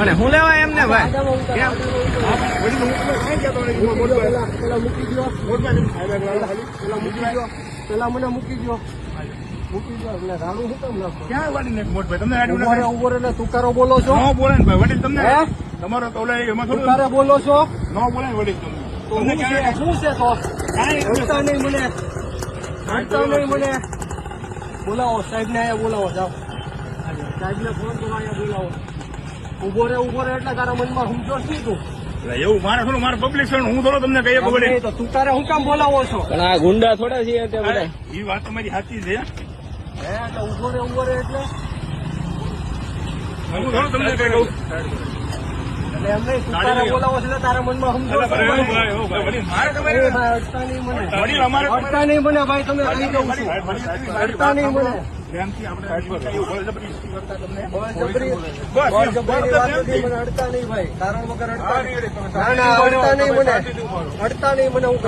અને હું લેવા એમને ભાઈ? કાંઈ પેલા મને મૂકી ગયો મૂકી દો એટલે રાડું શું કામ? નાખો ક્યાં વાળી મોટ ભાઈ? તમને આડું ઊભો એટલે તુકારો બોલો છો. ન બોલે ને ભાઈ વડીલ તમને? તમારો તો ઓલા એમાં થોડું બોલો છો? ન બોલે ને વડીલ તમને. તમને શું છે? ક્યારે શું છે તો? કાંઈ નહીં મને. હડતા નહીં મને. બોલાવો સાહેબ ને અહીંયા બોલાવો જાઓ. સાહેબ ને ફોન કરો અહીંયા બોલાવો. ઊભો રે ઊભો રે એટલે તારા મનમાં સમજો શું તું એવું મારે થોડું મારે પબ્લિક છે હું થોડો તમને કહીએ કે તો તું તારે હું કામ બોલાવો છો? પણ આ ગુંડા થોડા છીએ તે બધા. એ વાત તમારી સાચી છે. હે એટલે ઊભો રે ઊભો રે એટલે? હું થોડું તમને કઈ કહું? નહીં તું તારે બોલાવો છો એટલે તારા મનમાં સમજો ભાઈ, એવું ભાઈ, એવું ભાઈ, વડીલ મારે એ તમારે ભાઈ અડતા નહીં મને. અડતા નહીં મને ભાઈ તમે કહી દઉં છું. અડતા નહીં મને. પ્રેમથી આપણે અડતા નહીં ભાઈ. કારણ વગર અડતા નહીં. મને. અડતા નહીં મને હું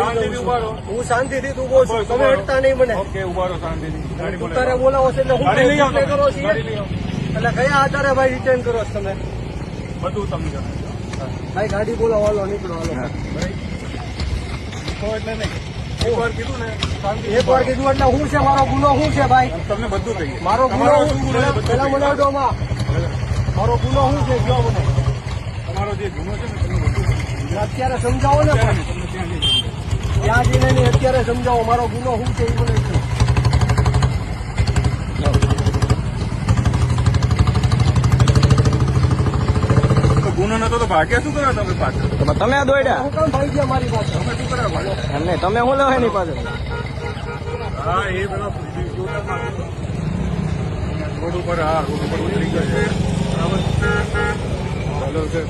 હું શાંતિથી બોલ છું. તમે અડતા નહીં મને. ઊભા. તારે બોલાવો છો એટલે હું કરો છો ગાડી લઈ આવો. એટલે કયા આધારે ભાઈ રિટર્ન કરો છો તમે? બધું તમને ભાઈ ગાડી બોલાવો હાલો નીકળો હાલો. એટલે નહીં. એક વાર કીધું એટલે શું છે મારો ગુનો શું છે ભાઈ? તમને બધું કહીએ. મારો ગુનો પેલા મને કહીએ. મારો ગુનો શું છે કયો મને તમારો જે ગુનો છે ને તમને બધું અત્યારે સમજાવો ને ત્યાં. જઈને અત્યારે સમજાવો મારો ગુનો શું છે એ મને ગુનો નતો તો ભાગ્યા શું કરો તમે પાછળ તમે દોડ્યા કામ ભાઈ ગયા મારી પાસે તમે શું કરવા ભાગ્યા? એમ નહીં તમે હું લેવા એની પાછળ? હા એ પેલા રોડ ઉપર હા રોડ ઉપર ઉતરી ગયા છે. બરાબર ચાલો છે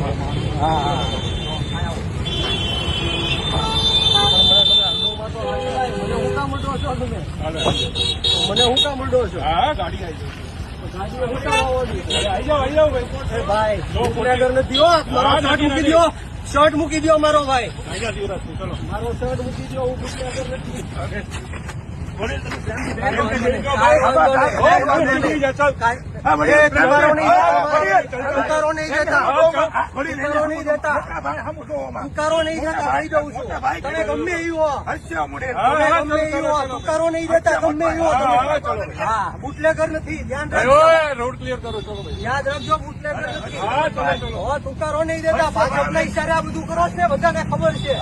હા હા. મને હું કામ અડો છો મને હું ગાડી આવો છો? શર્ટ મૂકી દો શર્ટ મૂકી દો મારો ભાઈ મારો શર્ટ મૂકી દો હું ગુનેગાર નથી નહીં. દેતા. નહીં દેતા નહીં દેતા ભાઈ, છું તમે ગમે હો તમે ગમે હો નહીં દેતા ગમે હો હા, બુટલેગર નથી ધ્યાન રાખજો રોડ ક્લિયર કરો ચલો યાદ રાખજો બુટલેગર નથી હા તુકારો નહીં દેતા ભાજપના ઈશારે આ બધું કરો છો ને બધાને ખબર છે.